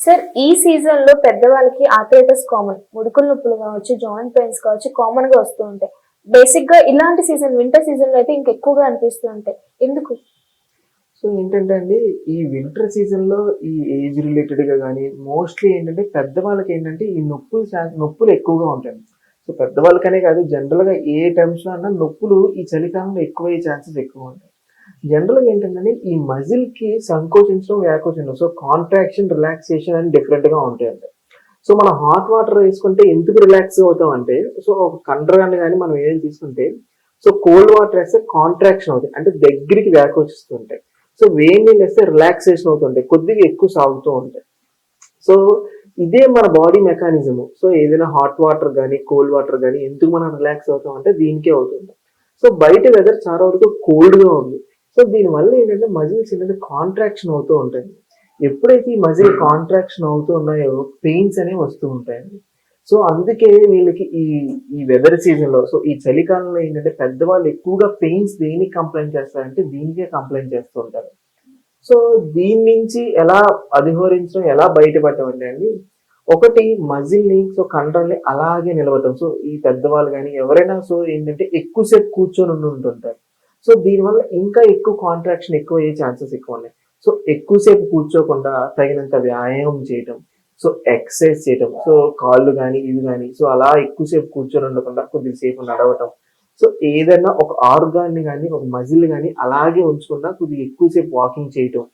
Sir ఈ సీజన్లో పెద్దవాళ్ళకి ఆర్థరైటిస్ కామన్ ముడుకుల నొప్పులు కావచ్చు జాయింట్ పెయిన్స్ కావచ్చు కామన్గా వస్తూ ఉంటాయి. బేసిక్గా ఇలాంటి సీజన్ వింటర్ సీజన్లో అయితే ఇంకా ఎక్కువగా అనిపిస్తూ ఉంటాయి. ఎందుకు? సో ఏంటంటే అండి ఈ వింటర్ సీజన్లో ఈ ఏజ్ రిలేటెడ్గా కానీ మోస్ట్లీ ఏంటంటే పెద్దవాళ్ళకి ఏంటంటే ఈ నొప్పులు నొప్పులు ఎక్కువగా ఉంటాయి. సో పెద్దవాళ్ళకనే కాదు జనరల్గా ఏ టైమ్స్లో అన్నా నొప్పులు ఈ చలికాలంలో ఎక్కువయ్యే ఛాన్సెస్ ఎక్కువ ఉంటాయి. జనరల్గా ఏంటంటే ఈ మజిల్కి సంకోచించడం వ్యాకోచించడం సో కాంట్రాక్షన్ రిలాక్సేషన్ అని డిఫరెంట్గా ఉంటాయండి. సో మనం హాట్ వాటర్ వేసుకుంటే ఎందుకు రిలాక్స్ అవుతాం అంటే సో ఒక కండ్రాన్ని కానీ మనం ఏదైనా తీసుకుంటే సో కోల్డ్ వాటర్ వేస్తే కాంట్రాక్షన్ అవుతుంది అంటే దగ్గరికి వ్యాకోచిస్తుంటాయి సో వేడి నీళ్ళు వేస్తే రిలాక్సేషన్ అవుతుంటాయి కొద్దిగా ఎక్కువ సాగుతూ ఉంటాయి. సో ఇదే మన బాడీ మెకానిజము సో ఏదైనా హాట్ వాటర్ కానీ కోల్డ్ వాటర్ కానీ ఎందుకు మనం రిలాక్స్ అవుతాం అంటే దీనికే అవుతుంది. సో బయట వెదర్ చాలా వరకు కోల్డ్గా ఉంది. సో దీనివల్ల ఏంటంటే మజిల్స్ ఏంటంటే కాంట్రాక్షన్ అవుతూ ఉంటుంది ఎప్పుడైతే ఈ మజిల్ కాంట్రాక్షన్ అవుతూ ఉన్నాయో పెయిన్స్ అనేవి వస్తూ ఉంటాయండి సో అందుకే వీళ్ళకి ఈ ఈ వెదర్ సీజన్లో సో ఈ చలికాలంలో ఏంటంటే పెద్దవాళ్ళు ఎక్కువగా పెయిన్స్ దేనికి కంప్లైంట్ చేస్తారంటే దీనికే కంప్లైంట్ చేస్తూ ఉంటారు. సో దీని నుంచి ఎలా అధిహరించడం ఎలా బయటపడటం అండి ఒకటి మజిల్ని సో కండ్రల్ని అలాగే నిలబడటం సో ఈ పెద్దవాళ్ళు కానీ ఎవరైనా సో ఏంటంటే ఎక్కువసేపు కూర్చొని ఉండి ఉంటుంటారు సో దీనివల్ల ఇంకా ఎక్కువ కాంట్రాక్షన్ ఎక్కువ అయ్యే ఛాన్సెస్ ఎక్కువ ఉన్నాయి. సో ఎక్కువసేపు కూర్చోకుండా తగినంత వ్యాయామం చేయటం సో ఎక్సర్సైజ్ చేయటం సో కాళ్ళు కానీ ఇవి కానీ సో అలా ఎక్కువసేపు కూర్చొని ఉండకుండా కొద్దిసేపు నడవటం. సో ఏదైనా ఒక ఆర్గాన్ని కానీ ఒక మజిల్ కానీ అలాగే ఉంచకుండా కొద్దిగా ఎక్కువసేపు వాకింగ్ చేయటం.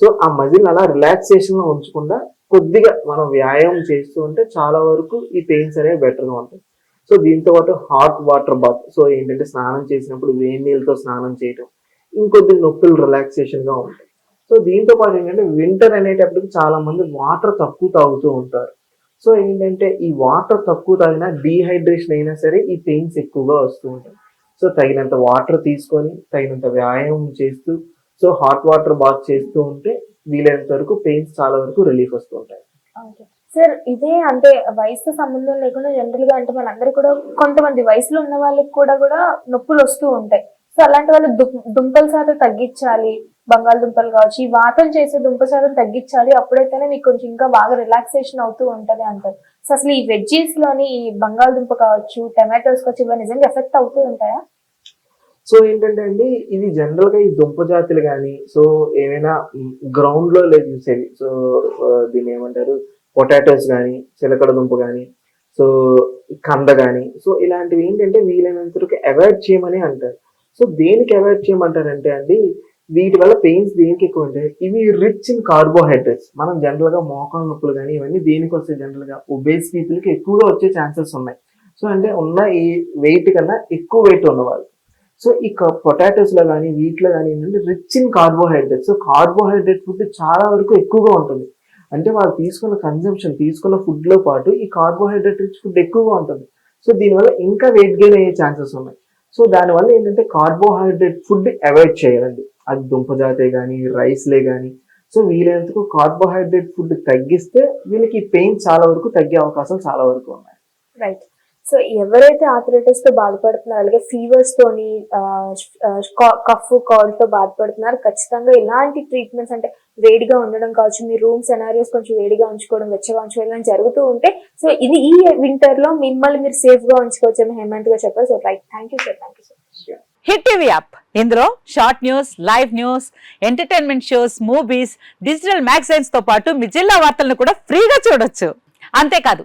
సో ఆ మజిల్ అలా రిలాక్సేషన్లో ఉంచకుండా కొద్దిగా మనం వ్యాయామం చేస్తూ ఉంటే చాలా వరకు ఈ పెయిన్స్ అనేవి బెటర్గా ఉంటాయి. సో దీంతో పాటు హాట్ వాటర్ బాత్ సో ఏంటంటే స్నానం చేసినప్పుడు వేడి నీళ్ళతో స్నానం చేయటం ఇంకొద్ది నొప్పులు రిలాక్సేషన్గా ఉంటాయి. సో దీంతో పాటు ఏంటంటే వింటర్ అనేటప్పటికి చాలా మంది వాటర్ తక్కువ తాగుతూ ఉంటారు. సో ఏంటంటే ఈ వాటర్ తక్కువ తాగినా డీహైడ్రేషన్ అయినా సరే ఈ పెయిన్స్ ఎక్కువగా వస్తూ ఉంటాయి. సో తగినంత వాటర్ తీసుకొని తగినంత వ్యాయామం చేస్తూ సో హాట్ వాటర్ బాత్ చేస్తూ ఉంటే వీలైనంత వరకు పెయిన్స్ చాలా వరకు రిలీఫ్ వస్తూ ఉంటాయి. సార్ ఇదే అంటే వయసుతో సంబంధం లేకుండా జనరల్గా అంటే మనందరూ కూడా కొంతమంది వయసులో ఉన్న వాళ్ళకి కూడా కూడా నొప్పులు వస్తూ ఉంటాయి. సో అలాంటి వాళ్ళు దుం- దుంపల శాతం తగ్గించాలి బంగాళదుంపలు కావచ్చు ఈ వాతం చేసే దుంప శాతం తగ్గించాలి అప్పుడైతేనే మీకు కొంచెం ఇంకా బాగా రిలాక్సేషన్ అవుతూ ఉంటది అంటారు. సో అసలు ఈ వెజ్జీస్లోని ఈ బంగాళదుంప కావచ్చు టమాటోస్ కావచ్చు ఇవన్నీ నిజంగా ఎఫెక్ట్ అవుతూ ఉంటాయా? సో ఏంటంటే అండి ఇది జనరల్గా ఈ దుంప జాతులు కానీ సో ఏమైనా గ్రౌండ్లో లేదు సో దీని దీన్ని ఏమంటారు? పొటాటోస్ కానీ చిలకడ దుంప కానీ సో కంద కానీ సో ఇలాంటివి ఏంటంటే వీలైనంత వరకు అవాయిడ్ చేయమని అంటారు. సో దేనికి అవాయిడ్ చేయమంటారంటే అండి వీటి వల్ల పెయిన్స్ దేనికి ఎక్కువ ఉంటాయి ఇవి రిచ్ ఇన్ కార్బోహైడ్రేట్స్ మనం జనరల్గా మోకాల నొప్పులు కానీ ఇవన్నీ దేనికి వస్తాయి జనరల్గా ఒబేస్ పీపుల్కి ఎక్కువగా వచ్చే ఛాన్సెస్ ఉన్నాయి. సో అంటే ఉన్న ఈ వెయిట్ కన్నా ఎక్కువ వెయిట్ ఉన్నవాళ్ళు. సో ఈ పొటాటోస్లో కానీ వీటిలో కానీ ఏంటంటే rich in carbohydrates so carbohydrate food చాలా వరకు ఎక్కువగా ఉంటుంది. అంటే వాళ్ళు తీసుకున్న కన్జంప్షన్ తీసుకున్న ఫుడ్లో పాటు ఈ కార్బోహైడ్రేట్ రిచ్ ఫుడ్ ఎక్కువగా ఉంటుంది. సో దీనివల్ల ఇంకా వెయిట్ గెయిన్ అయ్యే ఛాన్సెస్ ఉన్నాయి. సో దానివల్ల ఏంటంటే కార్బోహైడ్రేట్ ఫుడ్ అవాయిడ్ చేయాలండి. అది దుంపజాతే కానీ రైస్లే కానీ సో వీలైనంతకు కార్బోహైడ్రేట్ ఫుడ్ తగ్గిస్తే వీళ్ళకి పెయిన్ చాలా వరకు తగ్గే అవకాశాలు చాలా వరకు ఉన్నాయి. రైట్ సో ఎవరైతే ఆథరైటిస్తో బాధపడుతున్నారో అలాగే ఫీవర్స్ తోని కఫ్ కాల్తో బాధపడుతున్నారు ఖచ్చితంగా ఇలాంటి ట్రీట్మెంట్స్ అంటే వేడిగా ఉండడం కావచ్చు మీ రూమ్ సెనారియోస్ కొంచెం వేడిగా ఉంచుకోవడం వెచ్చగా ఉంచుకోవడం జరుగుతూ ఉంటే సో ఇది ఈ వింటర్లో మిమ్మల్ని మీరు సేఫ్గా ఉంచుకోవచ్చు అని హేమంత్గా చెప్పారు. So right thank you sir thank you sir hit TV app ఇందులో short news live news entertainment shows movies digital మ్యాగజైన్స్తో పాటు మీ జిల్లా వార్తలను కూడా ఫ్రీగా చూడొచ్చు. అంతేకాదు